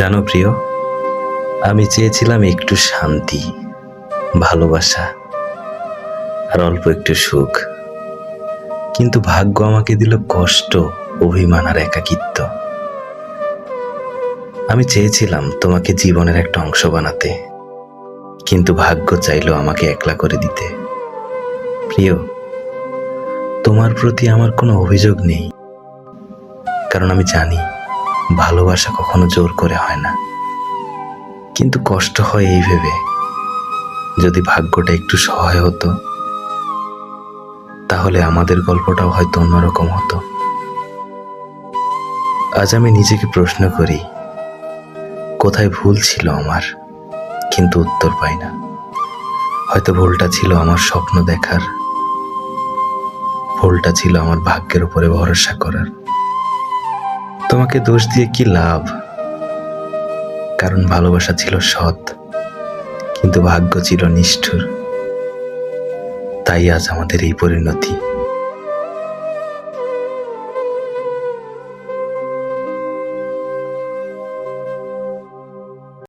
জানো প্রিয়, আমি চেয়েছিলাম একটু শান্তি, ভালোবাসা, আর অল্প একটু সুখ। কিন্তু ভাগ্য আমাকে দিল কষ্ট, অভিমান আর একাকিত্ব। আমি চেয়েছিলাম তোমাকে জীবনের একটা অংশ বানাতে, কিন্তু ভাগ্য চাইলো আমাকে একলা করে দিতে। প্রিয়, তোমার প্রতি আমার কোনো অভিযোগ নেই, কারণ আমি জানি ভালোবাসা কখনো জোর করে হয় না। কিন্তু কষ্ট হয় এই ভেবে, যদি ভাগ্যটা একটু সহায় হতো, তাহলে আমাদের গল্পটাও হয়তো অন্যরকম হতো। আজ আমি নিজেকে প্রশ্ন করি, কোথায় ভুল ছিল আমার, কিন্তু উত্তর পাই না। হয়তো ভুলটা ছিল আমার স্বপ্ন দেখার, ভুলটা ছিল আমার ভাগ্যের উপরে ভরসা করার। তোমাকে দোষ দিয়ে কি লাভ? কারণ ভালোবাসা ছিল সৎ, কিন্তু ভাগ্য ছিল নিষ্ঠুর। তাই আজ আমাদের এই পরিণতি।